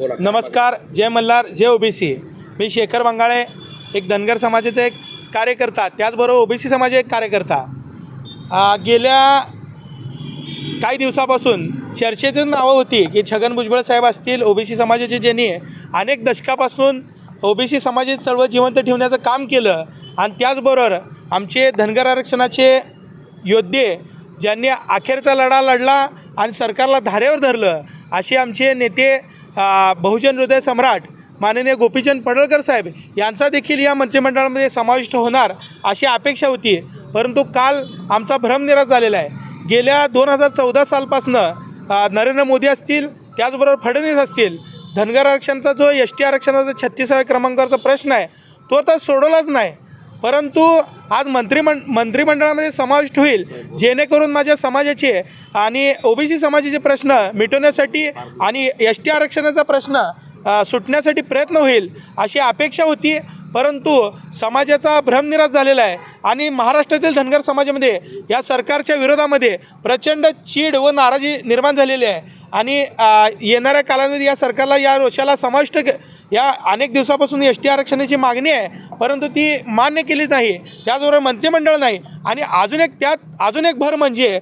बोला नमस्कार जय मल्हार जय ओबीसी. मी शेखर बंगाळे एक धनगर समाजाचा एक कार्यकर्ता त्याचबरोबर ओबीसी समाज एक कार्यकर्ता. आ, गेल्या काही दिवसापासून चर्चेतून नावं होती की छगन भुजबळ साहेब असतील ओबीसी समाजाचे ज्यांनी अनेक दशकापासून ओबीसी समाजाची चळवळ जिवंत ठेवण्याचं काम केलं. आणि त्याचबरोबर आमचे धनगर आरक्षणाचे योद्धे ज्यांनी अखेरचा लढा लढला आणि सरकारला धारेवर धरलं असे आमचे नेते बहुजन हृदय सम्राट माननीय गोपीचंद पडळकर साहेब यांचा देखील या मंत्रिमंडळामध्ये समाविष्ट होणार अशी अपेक्षा होती. परंतु काल आमचा भ्रमनिराश झालेला आहे. गेल्या दोन हजार चौदा सालपासनं नरेंद्र मोदी असतील त्याचबरोबर फडणवीस असतील धनगर आरक्षणचा जो एस टी आरक्षणाचा छत्तीसाव्या क्रमांकाचा प्रश्न आहे तो तर सोडवलाच नाही. परंतु आज मंत्रिमं मंत्रिमंडळामध्ये समाविष्ट होईल जेणेकरून माझ्या समाजाचे आणि ओबीसी समाजाचे प्रश्न मिटवण्यासाठी आणि एस टी आरक्षणाचा प्रश्न सुटण्यासाठी प्रयत्न होईल अशी अपेक्षा होती. परंतु समाजाचा भ्रमनिराश झालेला आहे आणि महाराष्ट्रातील धनगर समाजामध्ये या सरकारच्या विरोधामध्ये प्रचंड चीड व नाराजी निर्माण झालेली आहे. आणि येणाऱ्या कालावधीत या सरकारला या रोषाला समाविष्ट या अनेक दिवसापासून एस टी आरक्षणाची मागणी आहे परंतु ती मान्य केली नाही. त्याचबरोबर मंत्रिमंडळ नाही. आणि अजून एक त्यात अजून एक भर म्हणजे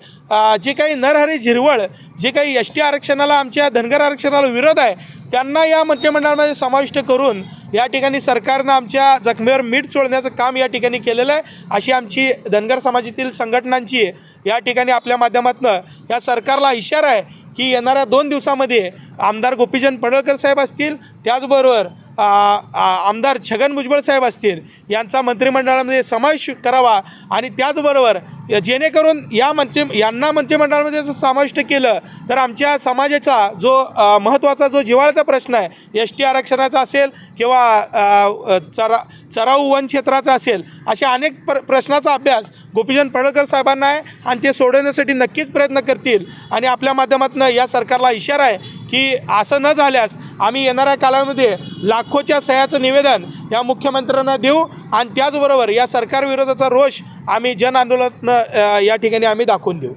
जे काही नरहरी झिरवळ जे काही एस टी आरक्षणाला आमच्या धनगर आरक्षणाला विरोध आहे त्यांना या मंत्रिमंडळामध्ये समाविष्ट करून या ठिकाणी सरकारनं आमच्या जखमेवर मीठ चोळण्याचं काम या ठिकाणी केलेलं आहे. अशी आमची धनगर समाजातील संघटनांची या ठिकाणी आपल्या माध्यमातून या सरकारला इशारा आहे. की येणाऱ्या दोन दिवसामध्ये आमदार गोपीचंद पडळकर साहेब असतील त्याचबरोबर आमदार छगन भुजबळ साहेब असतील यांचा मंत्रिमंडळामध्ये समावेश करावा आणि त्याचबरोबर जेणेकरून या मंत्री यांना मंत्रिमंडळामध्ये जर समाविष्ट केलं तर आमच्या समाजाचा जो महत्त्वाचा जो जिव्हाळ्याचा प्रश्न आहे एस टी आरक्षणाचा असेल किंवा चरा चराऊ वन क्षेत्राचा असेल अशा अनेक प्र प्रश्नाचा अभ्यास गोपीचंद पडळकर साहेबांना आहे आणि ते सोडवण्यासाठी नक्कीच प्रयत्न करतील. आणि आपल्या माध्यमातून या सरकारला इशारा आहे की असं न झाल्यास आम्ही येणाऱ्या काळामध्ये लाखोच्या सह्याचं निवेदन या मुख्यमंत्र्यांना देऊ आणि त्याचबरोबर या सरकारविरोधाचा रोष आम्ही जन आंदोलनातनं या ठिकाणी आम्ही दाखवून देऊ.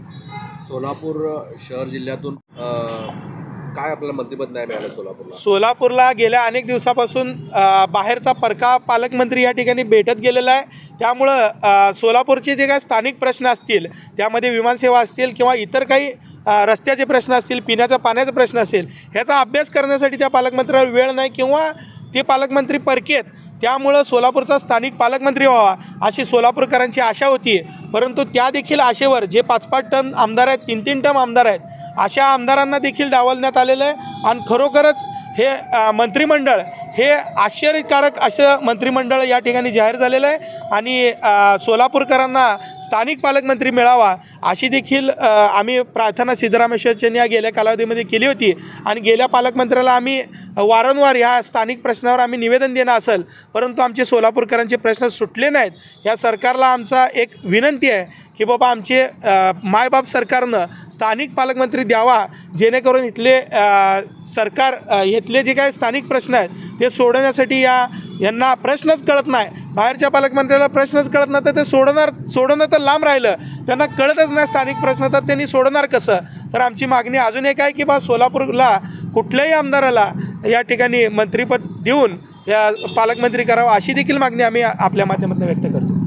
सोलापूर शहर जिल्ह्यातून काय आपल्याला मंत्रिपद नाही मिळालं सोलापूरला? सोलापूरला गेल्या अनेक दिवसापासून बाहेरचा परका पालकमंत्री या ठिकाणी भेटत गेलेला आहे. त्यामुळं सोलापूरचे जे काही स्थानिक प्रश्न असतील त्यामध्ये विमानसेवा असतील किंवा इतर काही रस्त्याचे प्रश्न असतील पिण्याच्या पाण्याचा प्रश्न असेल ह्याचा अभ्यास करण्यासाठी त्या पालकमंत्र्याला वेळ नाही किंवा ते पालकमंत्री परकेत त्यामुळं सोलापूरचा स्थानिक पालकमंत्री व्हावा अशी सोलापूरकरांची आशा होती. परंतु त्या देखील आशेवर जे पाच पाच टन आमदार आहेत तीन तीन टन आमदार आहेत अशा आमदारांना देखील डावलण्यात आलेलं आहे. आणि खरोखरच हे मंत्रिमंडळ हे आश्चर्यकारक असं मंत्रिमंडळ या ठिकाणी जाहीर झालेलं आहे. आणि सोलापूरकरांना स्थानिक पालकमंत्री मिळावा अशी देखील आम्ही प्रार्थना सिद्धरामेश्वरच्यांनी या गेल्या कालावधीमध्ये केली होती. आणि गेल्या पालकमंत्र्याला आम्ही वारंवार ह्या स्थानिक प्रश्नावर आम्ही निवेदन देणं असेल परंतु आमचे सोलापूरकरांचे प्रश्न सुटले नाहीत. या सरकारला आमचा एक विनंती आहे की बाबा आमचे मायबाप सरकारनं स्थानिक पालकमंत्री द्यावा जेणेकरून इथले सरकार इथले जे काही स्थानिक प्रश्न आहेत ते सोडवण्यासाठी या यांना प्रश्नच कळत नाही. बाहेरच्या पालकमंत्र्याला प्रश्नच कळत नाही तर ते सोडणार सोडवणं तर लांब राहिलं. त्यांना कळतच नाही स्थानिक प्रश्न तर त्यांनी सोडवणार कसं? तर आमची मागणी अजून एक आहे की बा सोलापूरला कुठल्याही आमदाराला या ठिकाणी मंत्रिपद देऊन या पालकमंत्री करावं अशी देखील मागणी आम्ही आपल्या माध्यमातून व्यक्त करतो.